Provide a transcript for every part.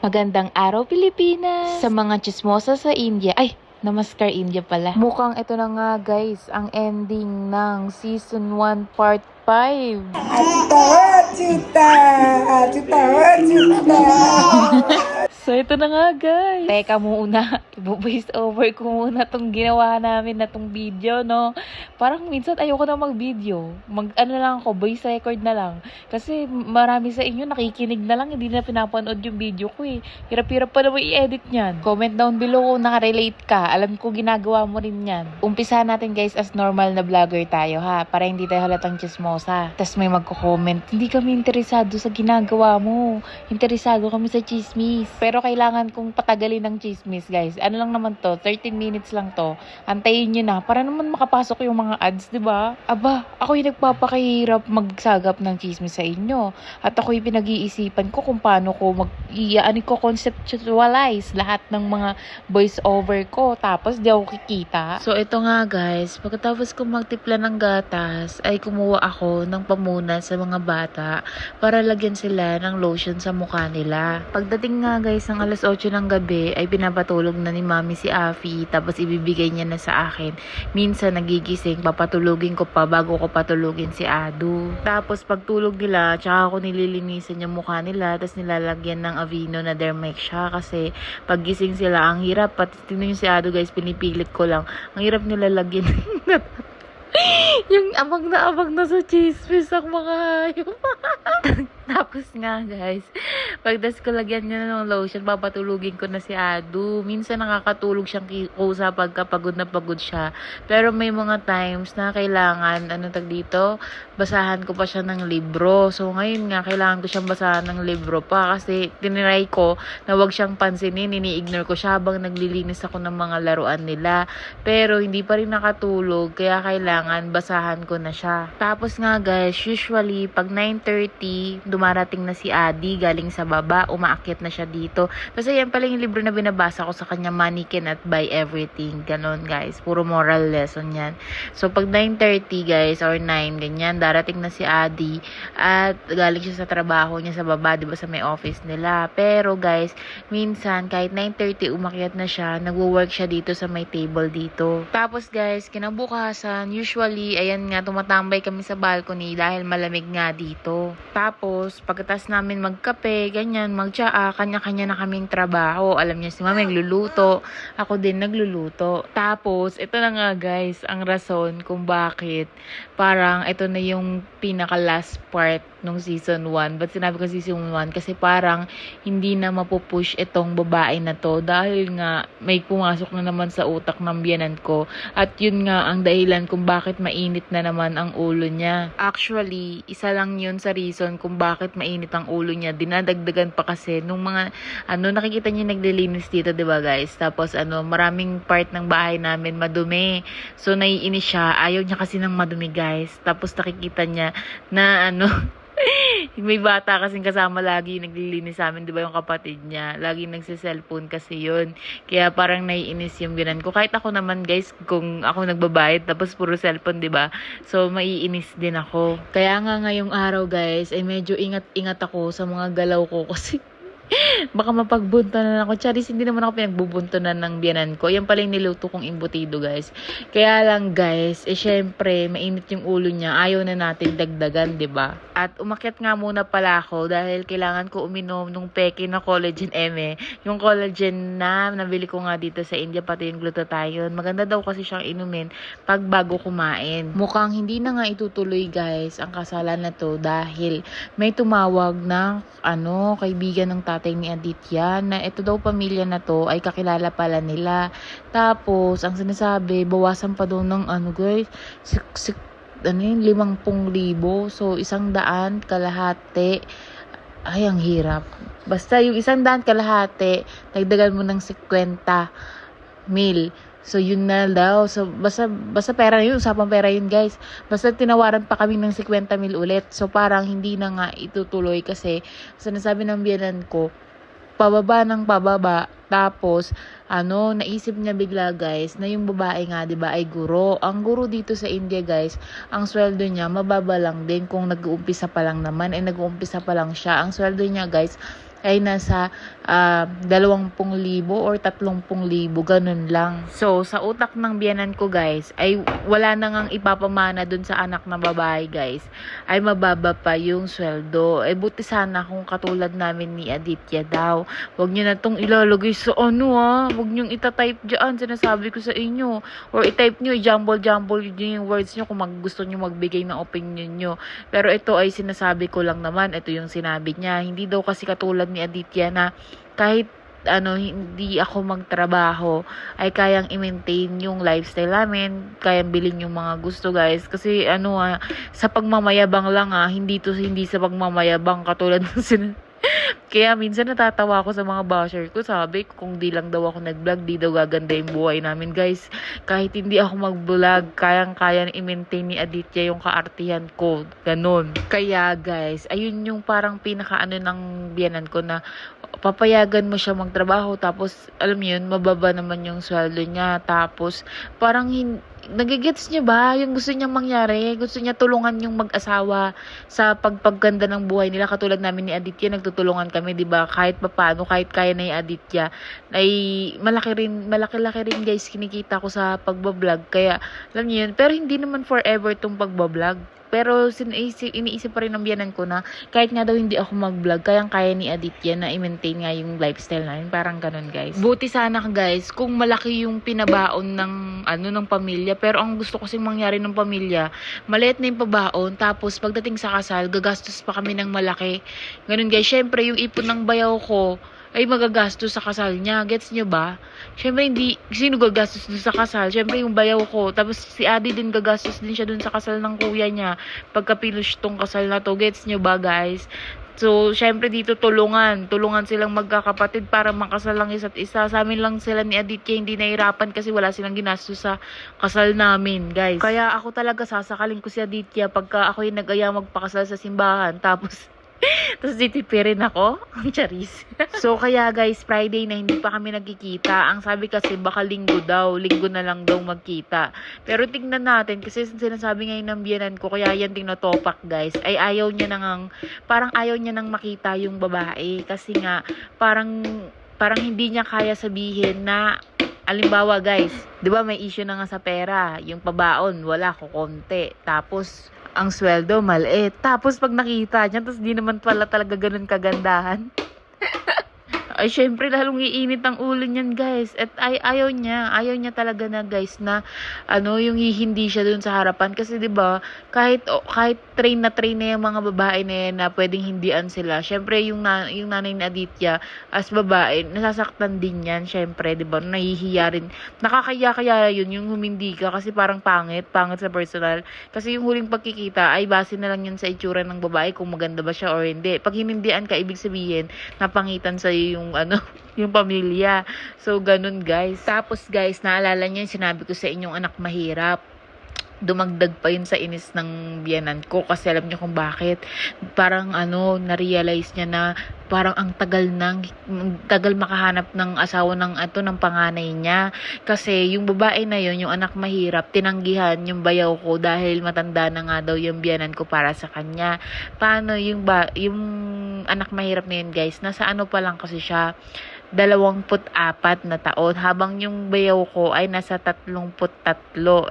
Magandang araw Pilipinas! Sa mga chismosa sa India, ay, Namaskar India pala. Mukhang ito na nga guys, ang ending ng season 1 part 5. Cita, cita, cita. So ito na nga guys. Teka muna, i-voice over ko muna tong ginawa namin na tong video, no? Parang minsan ayoko na mag-video. Mag, ano lang ako, voice record na lang. Kasi marami sa inyo nakikinig na lang, hindi na pinapanood yung video ko eh. Hirap-hirap pa naman i-edit niyan. Comment down below kung nakarelate ka. Alam ko ginagawa mo rin yan. Umpisa natin guys as normal na vlogger tayo ha, para hindi tayo halatang chismosa. Tapos may magko-comment, hindi kami interesado sa ginagawa mo. Interesado kami sa chismis. Pero kailangan kong patagalin ng chismis, guys. Ano lang naman to, 13 minutes lang to. Antayin nyo na, para naman makapasok yung mga ads, di ba? Aba, ako yung nagpapakahirap magsagap ng chismis sa inyo. At ako yung pinag-iisipan ko kung paano ko mag ano ko conceptualize lahat ng mga voice over ko. Tapos di ako kikita. So ito nga guys, pagkatapos ko magtipla ng gatas, ay kumuha ako ng pamunan sa mga bata para lagyan sila ng lotion sa mukha nila. Pagdating nga guys ng alas 8 ng gabi, ay pinapatulog na ni mami si Afi, tapos ibibigay niya na sa akin. Minsan nagigising, papatulugin ko pa bago ko patulugin si Adu. Tapos pagtulog nila, tsaka ako nililinisan yung mukha nila, tapos nilalagyan ng Avino na Dermex siya kasi paggising sila, ang hirap. Pati tingnan yung si Adu guys, pinipilit ko lang. Ang hirap nila lagyan yung abag na abag na sa chismis ang mga hayop. Tapos nga guys, pagdas ko lagyan niya ng lotion, papatulugin ko na si Adu. Minsan nakakatulog siyang kusa pagka pagod na pagod siya. Pero may mga times na kailangan, ano tag dito, basahan ko pa siya ng libro. So ngayon nga, kailangan ko siyang basahan ng libro pa kasi tiniray ko na wag siyang pansinin, ini-ignore ko siya habang naglilinis ako ng mga laruan nila. Pero hindi pa rin nakatulog, kaya kailangan basahan ko na siya. Tapos nga guys, usually pag 9.30, dumarating na si Adi galing sa baba, umaakyat na siya dito. Kasi yan pala yung libro na binabasa ko sa kanya, Money Cannot Buy Everything. Ganon guys, puro moral lesson yan. So pag 9.30 guys, or 9, ganyan, darating na si Adi at galing siya sa trabaho niya sa baba, di ba sa may office nila. Pero guys, minsan kahit 9.30 umakyat na siya, nagwo-work siya dito sa may table dito. Tapos guys, kinabukasan, usually, ayan nga, tumatambay kami sa balcony dahil malamig nga dito. Tapos, pagkatas namin magkape, ganyan, magtsaa, kanya-kanya na kaming trabaho. Alam niya si mami nagluluto, ako din nagluluto. Tapos, ito na nga guys, ang rason kung bakit parang ito na yung pinaka last part nung season 1. Ba't sinabi ko season 1? Kasi parang hindi na mapupush itong babae na to dahil nga may pumasok na naman sa utak ng biyanan ko. At yun nga ang dahilan kung bakit mainit na naman ang ulo niya. Actually, isa lang yun sa reason kung bakit mainit ang ulo niya. Dinadagdagan pa kasi nung mga, ano, nakikita niyo naglilinis dito, di ba guys? Tapos ano, maraming part ng bahay namin madumi. So, naiinis siya. Ayaw niya kasi ng madumi guys. Tapos nakikita niya na ano, may bata kasing kasama lagi naglilinis sa amin, di ba yung kapatid niya? Lagi nagsiselfone kasi yun. Kaya parang naiinis yung binan ko. Kahit ako naman guys, kung ako nagbabayad tapos puro cellphone, di ba? So, maiinis din ako. Kaya nga ngayong araw guys, ay medyo ingat-ingat ako sa mga galaw ko kasi baka mapagbuntanan ako. Charis, hindi naman ako pinagbubuntanan ng biyanan ko. Yan pala yung niluto kong imbutido, guys. Kaya lang, guys, eh, syempre, mainit yung ulo niya. Ayaw na natin dagdagan, ba At umakyat nga muna pala ako dahil kailangan ko uminom nung peke na collagen eme. Yung collagen na nabili ko nga dito sa India, pati yung glutathione. Maganda daw kasi siyang inumin pag bago kumain. Mukhang hindi na nga itutuloy, guys, ang kasalan na to dahil may tumawag na, ano, kaibigan ng tatay ni Aditya na ito daw pamilya na to ay kakilala pala nila. Tapos, ang sinasabi, bawasan pa daw ng ano guys, sik, sik, ano yun, limangpung libo. So, isang daan, kalahati. Ay, ang hirap. Basta yung isang daan kalahati, dagdagan mo ng 50 mil. So, yun na daw. So, basta, basta pera yun. Usapang pera yun, guys. Basta tinawaran pa kami ng 50 mil ulit. So, parang hindi na nga itutuloy kasi sinasabi ng biyanan ko, pababa ng pababa. Tapos, ano, naisip niya bigla guys, na yung babae nga, di ba ay guro. Ang guro dito sa India guys, ang sweldo niya, mababa lang din kung nag-uumpisa pa lang naman, ay nag-uumpisa pa lang siya. Ang sweldo niya guys, ay nasa ah, 20,000 or 30,000 ganun lang. So, sa utak ng biyanan ko guys, ay wala na ngang ipapamana dun sa anak na babae guys. Ay mababa pa yung sweldo. Eh buti sana kung katulad namin ni Aditya daw. Huwag nyo na tong ilalagay sa ano ah. Huwag nyo itatype dyan. Sinasabi ko sa inyo. Or itype nyo, jumble-jumble yung words nyo kung mag, gusto nyo magbigay ng opinion nyo. Pero ito ay sinasabi ko lang naman. Ito yung sinabi niya. Hindi daw kasi katulad ni Aditya na kahit ano, hindi ako magtrabaho, ay kayang i-maintain yung lifestyle namin, kayang bilhin yung mga gusto guys. Kasi ano ah, sa pagmamayabang lang ah, hindi to hindi sa pagmamayabang katulad ng sin kaya minsan natatawa ako sa mga basher ko. Sabi kung di lang daw ako nag-vlog, di daw gaganda yung buhay namin. Guys, kahit hindi ako mag-vlog, kayang-kaya na i-maintain ni Aditya yung kaartihan ko. Ganon. Kaya guys, ayun yung parang pinaka-ano ng biyanan ko na papayagan mo siya magtrabaho tapos alam mo yun mababa naman yung sweldo niya tapos parang hin- nagigets niya ba yung gusto niyang mangyari gusto niya tulungan yung mag-asawa sa pagpagganda ng buhay nila katulad namin ni Aditya nagtutulungan kami 'di ba kahit papaano kahit kaya na ni Aditya ay malaki rin malaki-laki rin guys kinikita ko sa pagbablog kaya alam niyo yun pero hindi naman forever tong pagbablog pero sinaisip, iniisip pa rin ng biyanan ko na kahit nga daw hindi ako mag-vlog, kayang-kaya ni Aditya na i-maintain nga yung lifestyle namin. Parang ganun, guys. Buti sana, guys, kung malaki yung pinabaon ng, ano, ng pamilya. Pero ang gusto kasing mangyari ng pamilya, maliit na yung pabaon, tapos pagdating sa kasal, gagastos pa kami ng malaki. Ganun, guys. Syempre, yung ipon ng bayaw ko, ay magagastos sa kasal niya. Gets nyo ba? Syempre, hindi, sino gagastos dun sa kasal? Syempre, yung bayaw ko. Tapos, si Adi din gagastos din siya dun sa kasal ng kuya niya. Pagka pinush tong kasal na to. Gets nyo ba, guys? So, syempre dito tulungan. Tulungan silang magkakapatid para makasal lang isa't isa. Sa amin lang sila ni Aditya hindi nahirapan kasi wala silang ginastos sa kasal namin, guys. Kaya ako talaga sasakalin ko si Aditya pagka ako yung nag-aya magpakasal sa simbahan. Tapos, tapos titipirin ako. Ang charis. so, kaya guys, Friday na hindi pa kami nagkikita. Ang sabi kasi baka linggo daw. Linggo na lang daw magkita. Pero tingnan natin kasi sinasabi ngayon ng biyanan ko, kaya yan tinotopak guys, ay ayaw niya nang, parang ayaw niya nang makita yung babae. Kasi nga, parang, parang hindi niya kaya sabihin na Alimbawa guys, 'di ba may issue na nga sa pera, yung pabaon wala ko konti. Tapos ang sweldo maliit. Tapos pag nakita niya, tapos di naman pala talaga ganun kagandahan. Ay syempre lalong iinit ang ulo niyan guys. At ay ayaw niya ayaw niya talaga na guys na ano yung hindi siya dun sa harapan. Kasi 'di ba kahit o, kahit train na train na yung mga babae na yan na pwedeng hindian sila syempre yung na, yung nanay ni Aditya as babae nasasaktan din yan syempre 'di ba? Nahihiya rin. Nakakaya kaya yun yung humindi ka kasi parang pangit pangit sa personal. Kasi yung huling pagkikita ay base na lang yun sa itsura ng babae kung maganda ba siya or hindi. Pag hinindian ka ibig sabihin napangitan sa yung ano, yung pamilya. So, ganun guys. Tapos guys, naalala niyo yung sinabi ko sa inyong anak mahirap dumagdag pa yun sa inis ng biyanan ko kasi alam niyo kung bakit. Parang ano na-realize niya na parang ang tagal nang tagal makahanap ng asawa ng ato ng panganay niya. Kasi yung babae na yun yung anak mahirap tinanggihan yung bayaw ko dahil matanda na nga daw yung biyanan ko para sa kanya. Paano yung ba yung anak mahirap na yun guys? Nasa ano pa lang kasi siya 24 na taon habang yung bayaw ko ay nasa 33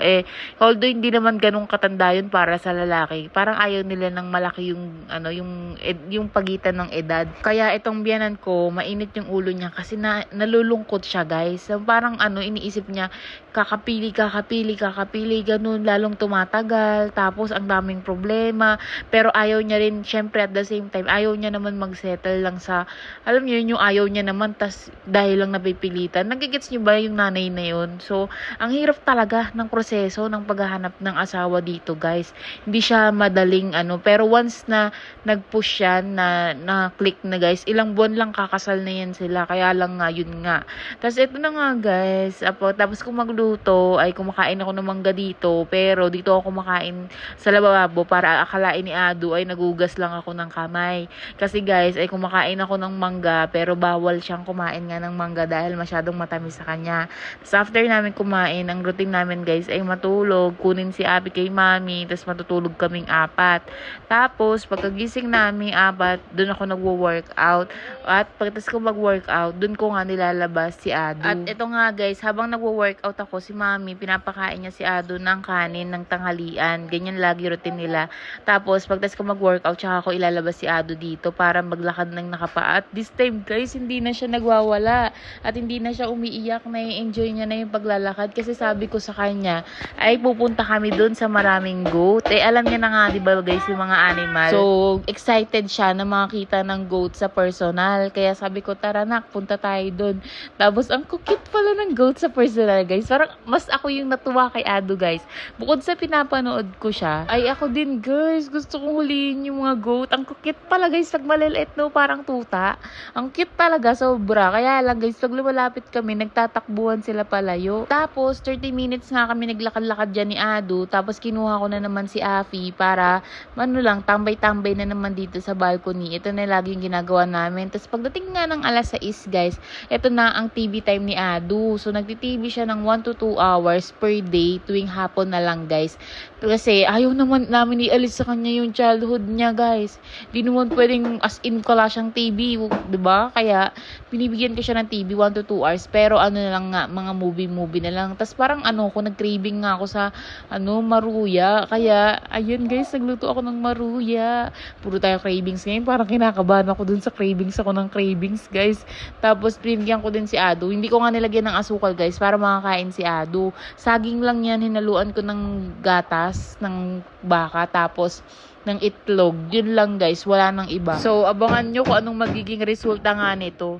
eh although hindi naman ganun katanda yun para sa lalaki parang ayaw nila ng malaki yung ano yung ed- yung pagitan ng edad. Kaya itong biyanan ko mainit yung ulo niya kasi na, nalulungkot siya guys. So, parang ano iniisip niya kakapili kakapili kakapili ganun. Lalong tumatagal tapos ang daming problema. Pero ayaw niya rin syempre at the same time ayaw niya naman magsettle lang sa alam niyo yun yung ayaw niya naman tas dahil lang napipilitan. Nagigits niyo ba yung nanay na yun? So ang hirap talaga ng proseso ng paghahanap ng asawa dito guys. Hindi siya madaling ano pero once na nag-push siya na na click na guys ilang buwan lang kakasal na yan sila. Kaya lang nga yun nga. Tapos ito na nga guys. Apo tapos kung magluto ay kumakain ako ng mangga dito pero dito ako kumakain sa lababo para akalain ni Ado ay nagugas lang ako ng kamay kasi guys ay kumakain ako ng mangga pero bawal siyang kumain nga ng mangga dahil masyadong matamis sa kanya. Tapos after namin kumain, ang routine namin guys ay matulog, kunin si Abby kay mami, tapos matutulog kaming apat. Tapos pagkagising namin apat, doon ako nagwo-workout. At pagkatapos ko mag-workout, doon ko nga nilalabas si Ado. At ito nga guys, habang nagwo-workout ako, si mami, pinapakain niya si Ado ng kanin ng tanghalian. Ganyan lagi routine nila. Tapos pagkatapos ko mag-workout, tsaka ako ilalabas si Ado dito para maglakad ng nakapa. At this time guys, hindi na siya nagwawala. At hindi na siya umiiyak, na-enjoy niya na yung paglalakad. Kasi sabi ko sa kanya, ay pupunta kami doon sa maraming goat. Eh alam niya na nga, di ba guys, yung mga animal. So, excited siya na makakita ng goat sa personal. Kaya sabi ko, tara nak, punta tayo doon. Tapos, ang kukit pala ng goat sa personal, guys. Parang, mas ako yung natuwa kay Ado, guys. Bukod sa pinapanood ko siya, ay ako din, guys. Gusto kong huliin yung mga goat. Ang kukit pala, guys. Pag maliliit, no, parang tuta. Ang cute talaga, sobra. Kaya lang, guys, pag lumalapit kami, nagtatakbuhan sila palayo. Tapos, 30 minutes nga kami naglakad-lakad dyan ni Ado. Tapos, kinuha ko na naman si Afi para, ano lang, tambay-tambay na naman dito sa balcony. Ito na laging ginagawa namin. Tapos, pagdating nga ng alas 6, guys, ito na ang TV time ni Ado. So, nagti-TV siya ng 1 to 2 hours per day tuwing hapon na lang, guys. Kasi, ayaw naman namin ialis sa kanya yung childhood niya, guys. Di naman pwedeng as in kala siyang TV, ba? Kaya binibigyan ko siya ng TV 1 to 2 hours, pero ano na lang nga, mga movie-movie na lang. Tapos parang ano ko, nag-craving nga ako sa ano, maruya. Kaya ayun guys, nagluto ako ng maruya. Puro tayo cravings ngayon, parang kinakabahan ako dun sa cravings ako ng cravings, guys. Tapos binigyan ko din si Ado. Hindi ko nga nilagyan ng asukal, guys, para makakain si Ado. Saging lang yan, hinaluan ko ng gatas ng baka tapos ng itlog. Yun lang guys, wala nang iba. So, abangan nyo kung anong magiging resulta nga nito.